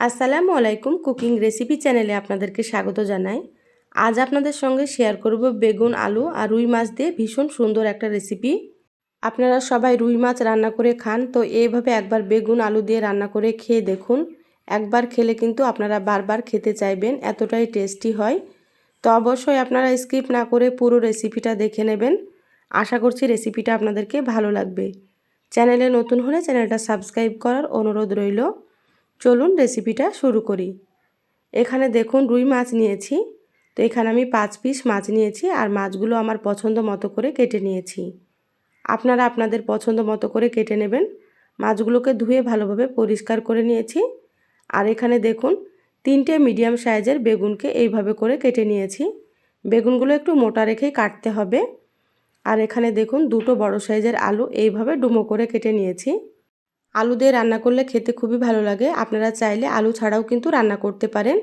আসসালামু আলাইকুম cooking recipe চ্যানেলে আপনাদেরকে স্বাগত জানাই। আজ আপনাদের সঙ্গে শেয়ার করব বেগুন, আলু আর রুই মাছ দিয়ে ভীষণ সুন্দর একটা রেসিপি। আপনারা সবাই রুই মাছ রান্না করে খান, তো এইভাবে একবার বেগুন, আলু দিয়ে রান্না করে খেয়ে দেখুন। একবার খেলে কিন্তু আপনারা বারবার খেতে চাইবেন, এতটাই টেস্টি হয়। তো অবশ্যই আপনারা স্কিপ না করে পুরো রেসিপিটা দেখে নেবেন। আশা করছি রেসিপিটা আপনাদেরকে ভালো লাগবে। চ্যানেলে নতুন হলে চ্যানেলটা সাবস্ক্রাইব করার অনুরোধ রইল। চলুন রেসিপিটা শুরু করি। এখানে দেখুন রুই মাছ নিয়েছি। তো এখানে আমি পাঁচ পিস মাছ নিয়েছি আর মাছগুলো আমার পছন্দ মতো করে কেটে নিয়েছি। আপনারা আপনাদের পছন্দ মতো করে কেটে নেবেন। মাছগুলোকে ধুয়ে ভালোভাবে পরিষ্কার করে নিয়েছি। আর এখানে দেখুন তিনটে মিডিয়াম সাইজের বেগুনকে এইভাবে করে কেটে নিয়েছি। বেগুনগুলো একটু মোটা রেখেই কাটতে হবে। আর এখানে দেখুন দুটো বড় সাইজের আলু এইভাবে ডুমো করে কেটে নিয়েছি। আলু দিয়ে রান্না করলে খেতে খুবই ভালো লাগে। আপনারা চাইলে আলু ছাড়াও কিন্তু রান্না করতে পারেন।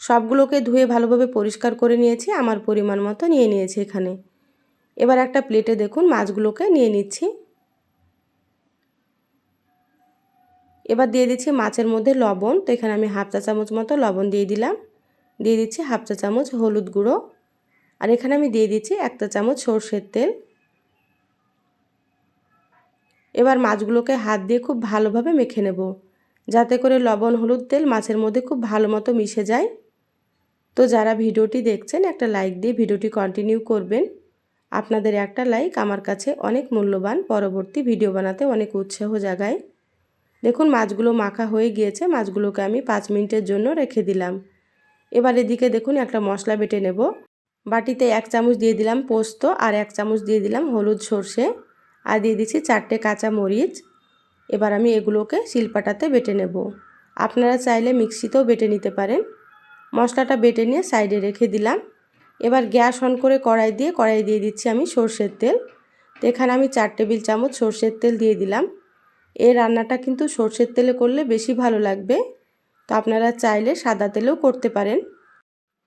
সবগুলোকে ধুয়ে ভালোভাবে পরিষ্কার করে নিয়েছি, আমার পরিমাণ মতো নিয়ে নিয়েছি এখানে। এবার একটা প্লেটে দেখুন, মাছগুলোকে নিয়ে নিচ্ছি। এবার দিয়ে দিচ্ছি মাছের মধ্যে লবণ, তো এখানে আমি হাফ চা চামচ মতো লবণ দিয়ে দিলাম। দিয়ে দিচ্ছি হাফ চা চামচ হলুদ গুঁড়ো। আর এখানে আমি দিয়ে দিচ্ছি একটা চামচ সর্ষের তেল। এবার মাছগুলোকে হাত দিয়ে খুব ভালোভাবে মেখে নেব। যাতে করে লবণ, হলুদ তেল মাছের মধ্যে খুব ভালো মতো মিশে যায়। তো যারা ভিডিওটি দেখছেন, একটা লাইক দিয়ে ভিডিওটি কন্টিনিউ করবেন। আপনাদের একটা লাইক আমার কাছে অনেক মূল্যবান। পরবর্তী ভিডিও বানাতে অনেক উৎসাহ জাগায়। দেখুন, মাছগুলো মাখা হয়ে গিয়েছে। মাছগুলোকে আমি পাঁচ মিনিটের জন্য রেখে দিলাম। এবার এদিকে দেখুন, একটা মশলা বেটে নেব। বাটিতে এক চামচ দিয়ে দিলাম পোস্ত আর এক চামচ দিয়ে দিলাম হলুদ সর্ষে। আর দিয়ে দিচ্ছি চারটে কাঁচা মরিচ। এবার আমি এগুলোকে শিলপাটাতে বেটে নেব। আপনারা চাইলে মিক্সিতেও বেটে নিতে পারেন। মশলাটা বেটে নিয়ে সাইডে রেখে দিলাম। এবার গ্যাস অন করে কড়াই দিয়ে কড়াই দিয়ে দিচ্ছি আমি সর্ষের তেল। তো এখানে আমি চার টেবিল চামচ সর্ষের তেল দিয়ে দিলাম। এই রান্নাটা কিন্তু সর্ষের তেলে করলে বেশি ভালো লাগবে। তো আপনারা চাইলে সাদা তেলেও করতে পারেন।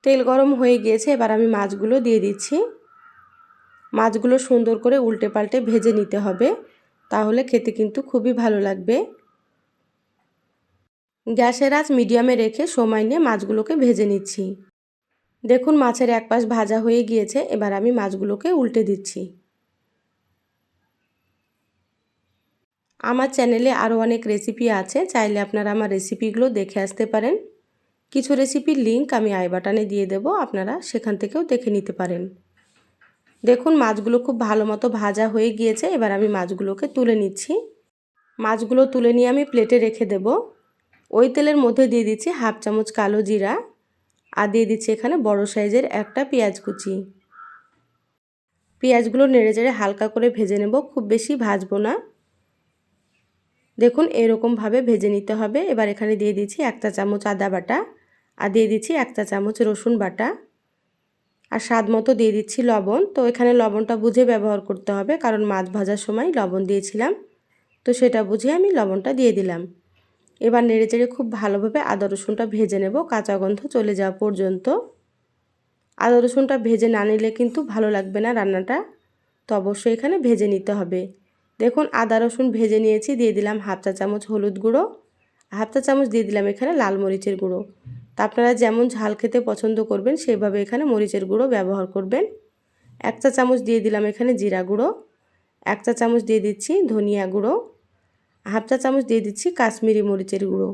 তেল গরম হয়ে গিয়েছে, এবার আমি মাছগুলো দিয়ে দিচ্ছি। মাছগুলো সুন্দর করে উল্টে পাল্টে ভেজে নিতে হবে। তাহলে খেতে কিন্তু খুবই ভালো লাগবে। গ্যাসের আঁচ মিডিয়ামে রেখে সময় নিয়ে মাছগুলোকে ভেজে নিচ্ছি। দেখুন মাছের এক পাশ ভাজা হয়ে গিয়েছে, এবার আমি মাছগুলোকে উল্টে দিচ্ছি। আমার চ্যানেলে আরও অনেক রেসিপি আছে, চাইলে আপনারা আমার রেসিপিগুলো দেখে আসতে পারেন। কিছু রেসিপির লিঙ্ক আমি আই বাটানে দিয়ে দেব, আপনারা সেখান থেকেও দেখে নিতে পারেন। দেখুন, মাছগুলো খুব ভালো মতো ভাজা হয়ে গিয়েছে। এবার আমি মাছগুলোকে তুলে নিচ্ছি। মাছগুলো তুলে নিয়ে আমি প্লেটে রেখে দেব। ওই তেলের মধ্যে দিয়ে দিচ্ছি হাফ চামচ কালো জিরা আর দিয়ে দিচ্ছি এখানে বড় সাইজের একটা পেঁয়াজ কুচি। পেঁয়াজগুলো নেড়ে চেড়ে হালকা করে ভেজে নেব, খুব বেশি ভাজবো না। দেখুন, এরকমভাবে ভেজে নিতে হবে। এবার এখানে দিয়ে দিচ্ছি একটা চামচ আদা বাটা আর দিয়ে দিচ্ছি একটা চামচ রসুন বাটা। আর স্বাদ মতো দিয়ে দিচ্ছি লবণ। তো এখানে লবণটা বুঝে ব্যবহার করতে হবে, কারণ মাছ ভাজার সময় লবণ দিয়েছিলাম। তো সেটা বুঝে আমি লবণটা দিয়ে দিলাম। এবার নেড়ে চেড়ে খুব ভালোভাবে আদা রসুনটা ভেজে নেব, কাঁচা গন্ধ চলে যাওয়া পর্যন্ত। আদা রসুনটা ভেজে না নিলে কিন্তু ভালো লাগবে না রান্নাটা। তো অবশ্যই এখানে ভেজে নিতে হবে। দেখুন, আদা রসুন ভেজে নিয়েছি, দিয়ে দিলাম হাফ চা চামচ হলুদ গুঁড়ো। হাফ চা চামচ দিয়ে দিলাম এখানে লাল মরিচের গুঁড়ো। তা আপনারা যেমন ঝাল খেতে পছন্দ করবেন, সেইভাবে এখানে মরিচের গুঁড়ো ব্যবহার করবেন। এক চা চামচ দিয়ে দিলাম এখানে জিরা গুঁড়ো, এক চা চামচ দিয়ে দিচ্ছি ধনিয়া গুঁড়ো, হাফ চা চামচ দিয়ে দিচ্ছি কাশ্মীরি মরিচের গুঁড়ো।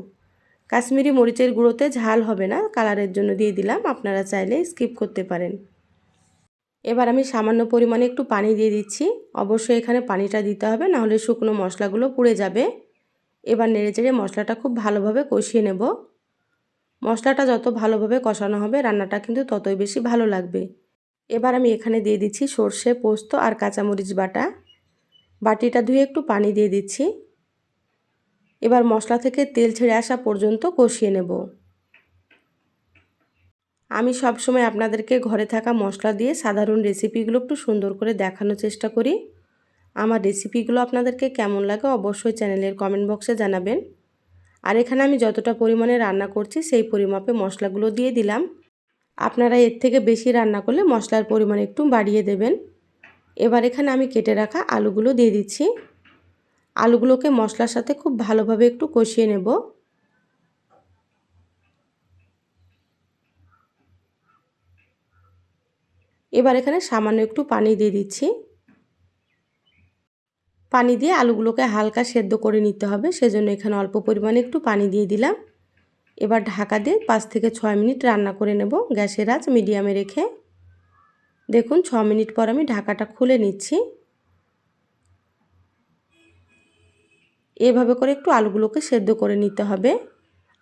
কাশ্মীরি মরিচের গুঁড়োতে ঝাল হবে না, কালারের জন্য দিয়ে দিলাম, আপনারা চাইলে স্কিপ করতে পারেন। এবার আমি সামান্য পরিমাণে একটু পানি দিয়ে দিচ্ছি, অবশ্যই এখানে পানিটা দিতে হবে, নাহলে শুকনো মশলাগুলো পুড়ে যাবে। এবার নেড়ে চেড়ে মশলাটা খুব ভালোভাবে কষিয়ে নেব। মশলাটা যত ভালোভাবে কষানো হবে, রান্নাটা কিন্তু ততই বেশি ভালো লাগবে। এবার আমি এখানে দিয়ে দিচ্ছি সর্ষে, পোস্ত আর কাঁচামরিচ বাটা। বাটিটা ধুয়ে একটু পানি দিয়ে দিচ্ছি। এবার মশলা থেকে তেল ছেড়ে আসা পর্যন্ত কষিয়ে নেব। আমি সবসময় আপনাদেরকে ঘরে থাকা মশলা দিয়ে সাধারণ রেসিপিগুলো একটু সুন্দর করে দেখানোর চেষ্টা করি। আমার রেসিপিগুলো আপনাদেরকে কেমন লাগে অবশ্যই চ্যানেলের কমেন্ট বক্সে জানাবেন। আর এখানে আমি যতটা পরিমাণে রান্না করছি সেই পরিমাপে মশলাগুলো দিয়ে দিলাম। আপনারা এর থেকে বেশি রান্না করলে মশলার পরিমাণ একটু বাড়িয়ে দেবেন। এবার এখানে আমি কেটে রাখা আলুগুলো দিয়ে দিচ্ছি। আলুগুলোকে মশলার সাথে খুব ভালোভাবে একটু কষিয়ে নেব। এবার এখানে সামান্য একটু পানি দিয়ে দিচ্ছি। পানি দিয়ে আলুগুলোকে হালকা সেদ্ধ করে নিতে হবে। সেজন্য এখানে অল্প পরিমাণে একটু পানি দিয়ে দিলাম। এবার ঢাকা দিয়ে পাঁচ থেকে ছয় মিনিট রান্না করে নেব গ্যাসের আঁচ মিডিয়ামে রেখে। দেখুন, ছ মিনিট পর আমি ঢাকাটা খুলে নিচ্ছি। এভাবে করে একটু আলুগুলোকে সেদ্ধ করে নিতে হবে।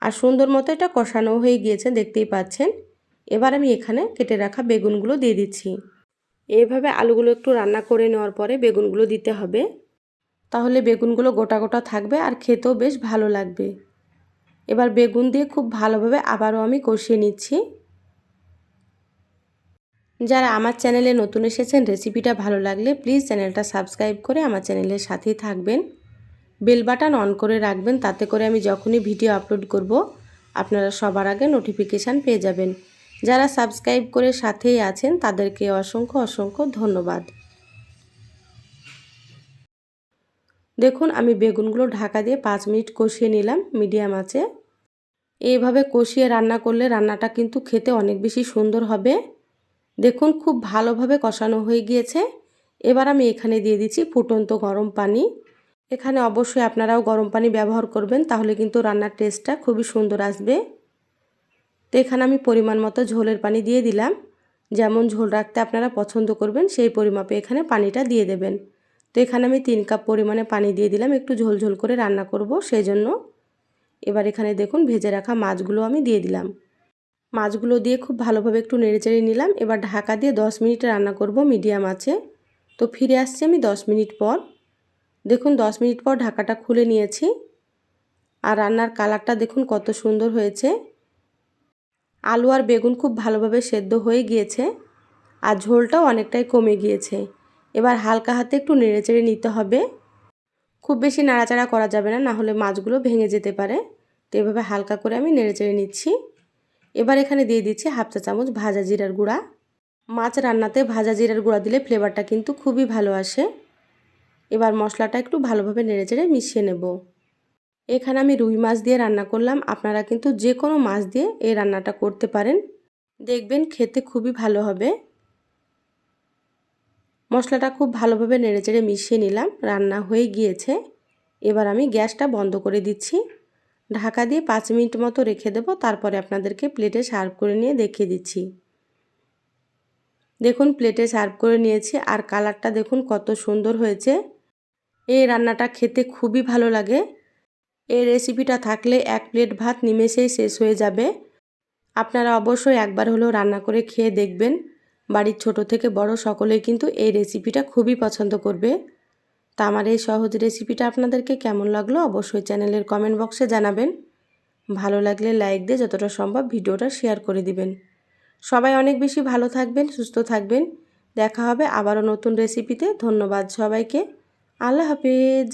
আর সুন্দর মতো এটা কষানো হয়ে গিয়েছে, দেখতেই পাচ্ছেন। এবার আমি এখানে কেটে রাখা বেগুনগুলো দিয়ে দিচ্ছি। এইভাবে আলুগুলো একটু রান্না করে নেওয়ার পরে বেগুনগুলো দিতে হবে। তাহলে বেগুনগুলো গোটা গোটা থাকবে আর খেতেও বেশ ভালো লাগবে। এবার বেগুন দিয়ে খুব ভালোভাবে আবারও আমি কষিয়ে নিচ্ছি। যারা আমার চ্যানেলে নতুন এসেছেন, রেসিপিটা ভালো লাগলে প্লিজ চ্যানেলটা সাবস্ক্রাইব করে আমার চ্যানেলের সাথেই থাকবেন। বেল বাটন অন করে রাখবেন, তাতে করে আমি যখনই ভিডিও আপলোড করব, আপনারা সবার আগে নোটিফিকেশান পেয়ে যাবেন। যারা সাবস্ক্রাইব করে সাথেই আছেন, তাদেরকে অসংখ্য অসংখ্য ধন্যবাদ। দেখুন, আমি বেগুনগুলো ঢাকা দিয়ে পাঁচ মিনিট কষিয়ে নিলাম মিডিয়াম আছে এইভাবে কষিয়ে রান্না করলে রান্নাটা কিন্তু খেতে অনেক বেশি সুন্দর হবে। দেখুন, খুব ভালোভাবে কষানো হয়ে গিয়েছে। এবার আমি এখানে দিয়ে দিচ্ছি ফুটন্ত গরম পানি। এখানে অবশ্যই আপনারাও গরম পানি ব্যবহার করবেন, তাহলে কিন্তু রান্নার টেস্টটা খুবই সুন্দর আসবে। তো এখানে আমি পরিমাণ মতো ঝোলের পানি দিয়ে দিলাম। যেমন ঝোল রাখতে আপনারা পছন্দ করবেন, সেই পরিমাপে এখানে পানিটা দিয়ে দেবেন। এখানে আমি তিন কাপ পরিমাণে পানি দিয়ে দিলাম, একটু ঝোল ঝোল করে রান্না করব সেই জন্য এবার এখানে দেখুন ভেজে রাখা মাছগুলো আমি দিয়ে দিলাম। মাছগুলো দিয়ে খুব ভালোভাবে একটু নেড়েচেড়ে নিলাম। এবার ঢাকা দিয়ে দশ মিনিট রান্না করব মিডিয়াম আছে তো ফিরে আসছি আমি দশ মিনিট পর। দেখুন দশ মিনিট পর ঢাকাটা খুলে নিয়েছি। আর রান্নার কালারটা দেখুন কত সুন্দর হয়েছে। আলু আর বেগুন খুব ভালোভাবে সেদ্ধ হয়ে গিয়েছে। আর ঝোলটাও অনেকটাই কমে গিয়েছে। এবার হালকা হাতে একটু নেড়েচেড়ে নিতে হবে। খুব বেশি নাড়াচাড়া করা যাবে না, নাহলে মাছগুলো ভেঙে যেতে পারে। তো এভাবে হালকা করে আমি নেড়েচেড়ে নিচ্ছি। এবার এখানে দিয়ে দিচ্ছি হাফ চা চামচ ভাজা জিরার গুঁড়া। মাছ রান্নাতে ভাজা জিরার গুঁড়া দিলে ফ্লেভারটা কিন্তু খুবই ভালো আসে। এবার মশলাটা একটু ভালোভাবে নেড়েচেড়ে মিশিয়ে নেব। এখানে আমি রুই মাছ দিয়ে রান্না করলাম, আপনারা কিন্তু যে কোনো মাছ দিয়ে এই রান্নাটা করতে পারেন। দেখবেন খেতে খুবই ভালো হবে। মশলাটা খুব ভালোভাবে নেড়েচেড়ে মিশিয়ে নিলাম। রান্না হয়ে গিয়েছে। এবার আমি গ্যাসটা বন্ধ করে দিচ্ছি। ঢাকা দিয়ে পাঁচ মিনিট মতো রেখে দেবো। তারপরে আপনাদেরকে প্লেটে সার্ভ করে নিয়ে দেখিয়ে দিচ্ছি। দেখুন, প্লেটে সার্ভ করে নিয়েছি। আর কালারটা দেখুন, কত সুন্দর হয়েছে। এই রান্নাটা খেতে খুবই ভালো লাগে। এই রেসিপিটা থাকলে এক প্লেট ভাত নিমেষেই শেষ হয়ে যাবে। আপনারা অবশ্যই একবার হলেও রান্না করে খেয়ে দেখবেন। বাড়ির ছোট থেকে বড় সকলেই কিন্তু এই রেসিপিটা খুবই পছন্দ করবে। তা আমার এই সহজ রেসিপিটা আপনাদেরকে কেমন লাগল অবশ্যই চ্যানেলের কমেন্ট বক্সে জানাবেন। ভালো লাগলে লাইক দিয়ে যতটা সম্ভব ভিডিওটা শেয়ার করে দিবেন। সবাই অনেক বেশি ভালো থাকবেন, সুস্থ থাকবেন। দেখা হবে আবারও নতুন রেসিপিতে ধন্যবাদ সবাইকে। আল্লাহ হাফেজ।